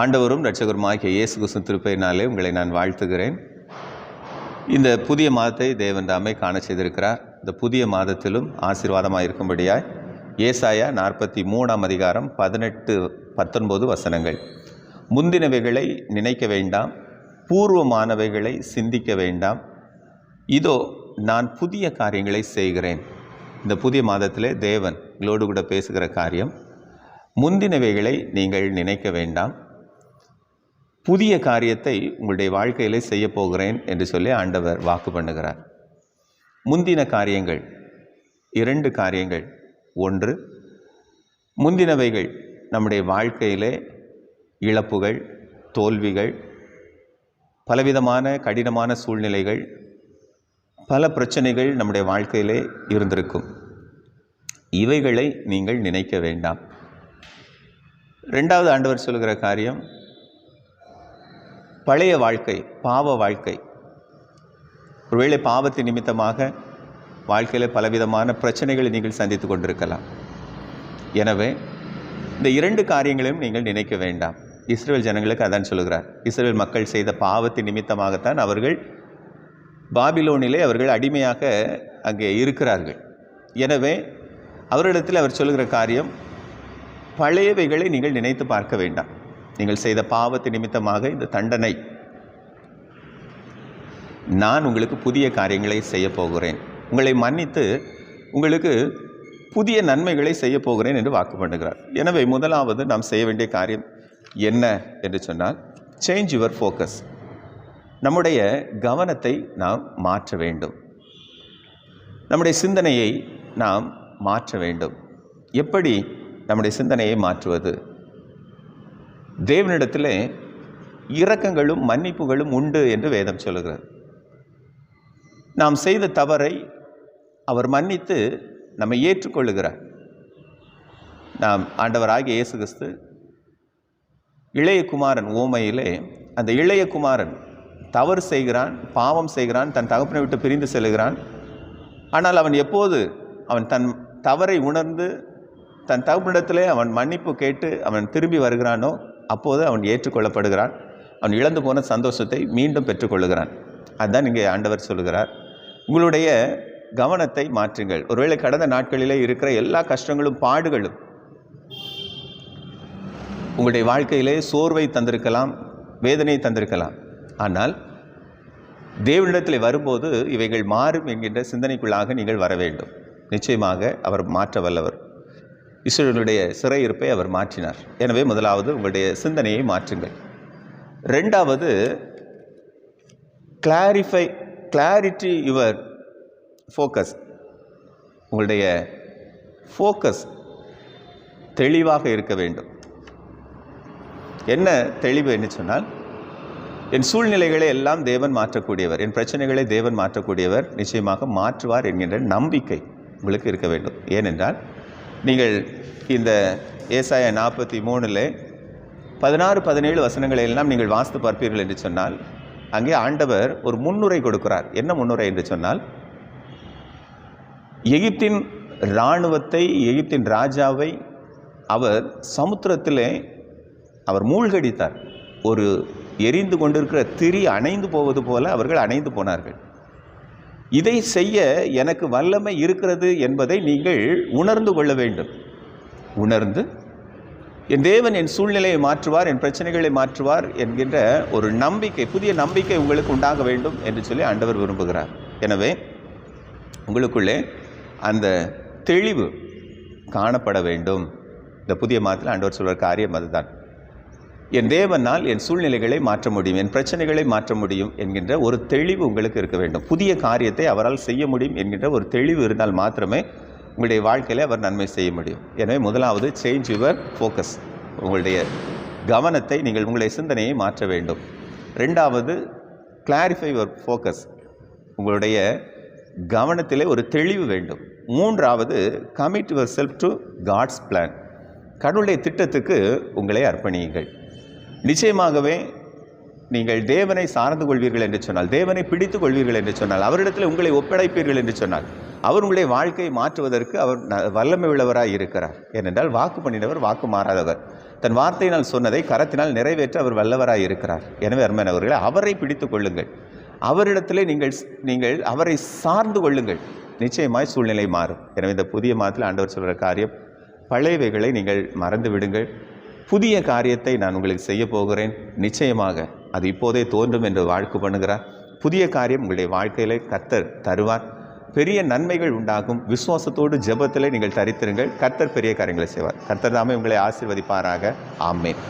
ஆண்டவரும் ரட்சகருமாகிய இயேசு கிறிஸ்து திருப்பையினாலே உங்களை நான் வாழ்த்துகிறேன். இந்த புதிய மாதத்தை தேவன் தாமே காண செய்திருக்கிறார். இந்த புதிய மாதத்திலும் ஆசீர்வாதமாக இருக்கும்படியாய் ஏசாயா நாற்பத்தி மூணாம் அதிகாரம் பதினெட்டு பத்தொன்பது வசனங்கள். முந்தினவைகளை நினைக்க வேண்டாம் பூர்வமானவைகளை சிந்திக்க வேண்டாம். இதோ நான் புதிய காரியங்களை செய்கிறேன். இந்த புதிய மாதத்திலே தேவன் உங்களோடு கூட பேசுகிற காரியம் முந்தினவைகளை நீங்கள் நினைக்க வேண்டாம். புதிய காரியத்தை உங்களுடைய வாழ்க்கையிலே செய்ய போகிறேன் என்று சொல்லி ஆண்டவர் வாக்கு பண்ணுகிறார். முந்தின காரியங்கள் இரண்டு காரியங்கள். ஒன்று முந்தினவைகள் நம்முடைய வாழ்க்கையிலே இழப்புகள் தோல்விகள் பலவிதமான கடினமான சூழ்நிலைகள் பல பிரச்சனைகள் நம்முடைய வாழ்க்கையிலே இருந்திருக்கும். இவைகளை நீங்கள் நினைக்க வேண்டாம். ரெண்டாவது ஆண்டவர் சொல்கிற காரியம் பழைய வாழ்க்கை பாவ வாழ்க்கை. ஒருவேளை பாவத்தை நிமித்தமாக வாழ்க்கையில் பலவிதமான பிரச்சனைகளை நீங்கள் சந்தித்து கொண்டிருக்கலாம். எனவே இந்த இரண்டு காரியங்களையும் நீங்கள் நினைக்க வேண்டாம். இஸ்ரேல் ஜனங்களுக்கு அதான் சொல்கிறார் இஸ்ரேல் மக்கள் செய்த பாவத்தின் நிமித்தமாகத்தான் அவர்கள் பாபிலோனிலே அவர்கள் அடிமையாக அங்கே இருக்கிறார்கள். எனவே அவரிடத்தில் அவர் சொல்லுகிற காரியம் பழையவைகளை நீங்கள் நினைத்து பார்க்க வேண்டாம். நீங்கள் செய்த பாவத்து நிமித்தமாக இந்த தண்டனை. நான் உங்களுக்கு புதிய காரியங்களை செய்ய போகிறேன். உங்களை மன்னித்து உங்களுக்கு புதிய நன்மைகளை செய்ய போகிறேன் என்று வாக்கு பண்ணுகிறார். எனவே முதலாவது நாம் செய்ய வேண்டிய காரியம் என்ன என்று சொன்னால் சேஞ்ச் யுவர் ஃபோக்கஸ் நம்முடைய கவனத்தை நாம் மாற்ற வேண்டும். நம்முடைய சிந்தனையை நாம் மாற்ற வேண்டும். எப்படி நம்முடைய சிந்தனையை மாற்றுவது? தேவனிடத்தில் இரக்கங்களும் மன்னிப்புகளும் உண்டு என்று வேதம் சொல்லுகிறது. நாம் செய்த தவறை அவர் மன்னித்து நம்மை ஏற்றுக்கொள்ளுகிறார். நாம் ஆண்டவராகிய இயேசு கிறிஸ்து இளையகுமாரன் ஓமையிலே அந்த இளையகுமாரன் தவறு செய்கிறான் பாவம் செய்கிறான் தன் தகப்பனை விட்டு பிரிந்து செல்கிறான். ஆனால் அவன் எப்போது அவன் தன் தவறை உணர்ந்து தன் தகப்பனிடத்திலே அவன் மன்னிப்பு கேட்டு அவன் திரும்பி வருகிறானோ அப்போது அவன் ஏற்றுக்கொள்ளப்படுகிறான். அவன் இழந்து போன சந்தோஷத்தை மீண்டும் பெற்றுக்கொள்ளுகிறான். அதுதான் இங்கே ஆண்டவர் சொல்லுகிறார். உங்களுடைய கவனத்தை மாற்றுங்கள். ஒருவேளை கடந்த நாட்களிலே இருக்கிற எல்லா கஷ்டங்களும் பாடுகளும் உங்களுடைய வாழ்க்கையிலே சோர்வை தந்திருக்கலாம் வேதனை தந்திருக்கலாம். ஆனால் தேவனிடத்தில் வரும்போது இவைகள் மாறும் என்கின்ற சிந்தனைக்குள்ளாக நீங்கள் வர வேண்டும். நிச்சயமாக அவர் மாற்ற வல்லவர் இஸ்ரேலுடைய சிறையிருப்பை அவர் மாற்றினார். எனவே முதலாவது உங்களுடைய சிந்தனையை மாற்றுங்கள். ரெண்டாவது கிளாரிஃபை கிளாரிட்டி யுவர் ஃபோக்கஸ் உங்களுடைய ஃபோக்கஸ் தெளிவாக இருக்க வேண்டும். என்ன தெளிவு என்று சொன்னால் என் சூழ்நிலைகளை எல்லாம் தேவன் மாற்றக்கூடியவர் என் பிரச்சனைகளை தேவன் மாற்றக்கூடியவர் நிச்சயமாக மாற்றுவார் என்கின்ற நம்பிக்கை உங்களுக்கு இருக்க வேண்டும். ஏனென்றால் நீங்கள் இந்த ஏசாய நாற்பத்தி மூணில் பதினாறு பதினேழு வசனங்களை எல்லாம் நீங்கள் வாசித்து பார்ப்பீர்கள் என்று சொன்னால் அங்கே ஆண்டவர் ஒரு முன்னுரை கொடுக்கிறார். என்ன முன்னுரை என்று சொன்னால் எகிப்தின் இராணுவத்தை எகிப்தின் ராஜாவை அவர் சமுத்திரத்திலே அவர் மூழ்கடித்தார். ஒரு எரிந்து கொண்டிருக்கிற திரி அணைந்து போவது போல அவர்கள் அணைந்து போனார்கள். இதை செய்ய எனக்கு வல்லமை இருக்கிறது என்பதை நீங்கள் உணர்ந்து கொள்ள வேண்டும். உணர்ந்து என் தேவன் என் சூழ்நிலையை மாற்றுவார் என் பிரச்சனைகளை மாற்றுவார் என்கின்ற ஒரு நம்பிக்கை புதிய நம்பிக்கை உங்களுக்கு உண்டாக வேண்டும் என்று சொல்லி ஆண்டவர் விரும்புகிறார். எனவே உங்களுக்குள்ளே அந்த தெளிவு காணப்பட வேண்டும். இந்த புதிய மாதத்தில் ஆண்டவர் சொல்கிற காரியம் அதுதான். என் தேவனால் என் சூழ்நிலைகளை மாற்ற முடியும் என் பிரச்சனைகளை மாற்ற முடியும் என்கின்ற ஒரு தெளிவு உங்களுக்கு இருக்க வேண்டும். புதிய காரியத்தை அவரால் செய்ய முடியும் என்கின்ற ஒரு தெளிவு இருந்தால் மாத்திரமே உங்களுடைய வாழ்க்கையில் அவர் நன்மை செய்ய முடியும். எனவே முதலாவது சேஞ்ச் யுவர் ஃபோக்கஸ் உங்களுடைய கவனத்தை நீங்கள் உங்களுடைய சிந்தனையை மாற்ற வேண்டும். ரெண்டாவது கிளாரிஃபை யுவர் ஃபோக்கஸ் உங்களுடைய கவனத்திலே ஒரு தெளிவு வேண்டும். மூன்றாவது commit yourself to God's plan கடவுளுடைய திட்டத்துக்கு உங்களை அர்ப்பணியுங்கள். நிச்சயமாகவே நீங்கள் தேவனை சார்ந்து கொள்வீர்கள் என்று சொன்னால் தேவனை பிடித்து கொள்வீர்கள் என்று சொன்னால் அவரிடத்தில் உங்களை ஒப்படைப்பீர்கள் என்று சொன்னால் அவர் உங்களுடைய வாழ்க்கையை மாற்றுவதற்கு அவர் ந- வல்லமை உள்ளவராக இருக்கிறார். ஏனென்றால் வாக்கு பண்ணினவர் வாக்கு மாறாதவர். தன் வார்த்தையினால் சொன்னதை கரத்தினால் நிறைவேற்ற அவர் வல்லவராக இருக்கிறார். எனவே அருமையானவர்களை அவரை பிடித்து கொள்ளுங்கள். அவரிடத்திலே நீங்கள் நீங்கள் அவரை சார்ந்து கொள்ளுங்கள். நிச்சயமாய் சூழ்நிலை மாறும். எனவே இந்த புதிய மாதத்தில் ஆண்டவர் சொல்கிற காரியம் பழையவைகளை நீங்கள் மறந்து விடுங்கள். புதிய காரியத்தை நான் உங்களுக்கு செய்ய போகிறேன். நிச்சயமாக அது இப்போதே தோன்றும் என்று வாழ்க்கை பண்ணுகிறார். புதிய காரியம் உங்களுடைய வாழ்க்கையிலே கர்த்தர் தருவார். பெரிய நன்மைகள் உண்டாகும். விசுவாசத்தோடு ஜெபத்தில் நீங்கள் தரித்திருங்கள். கர்த்தர் பெரிய காரியங்களை செய்வார். கர்த்தர் தாமே உங்களை ஆசீர்வதிப்பாராக. ஆமேன்.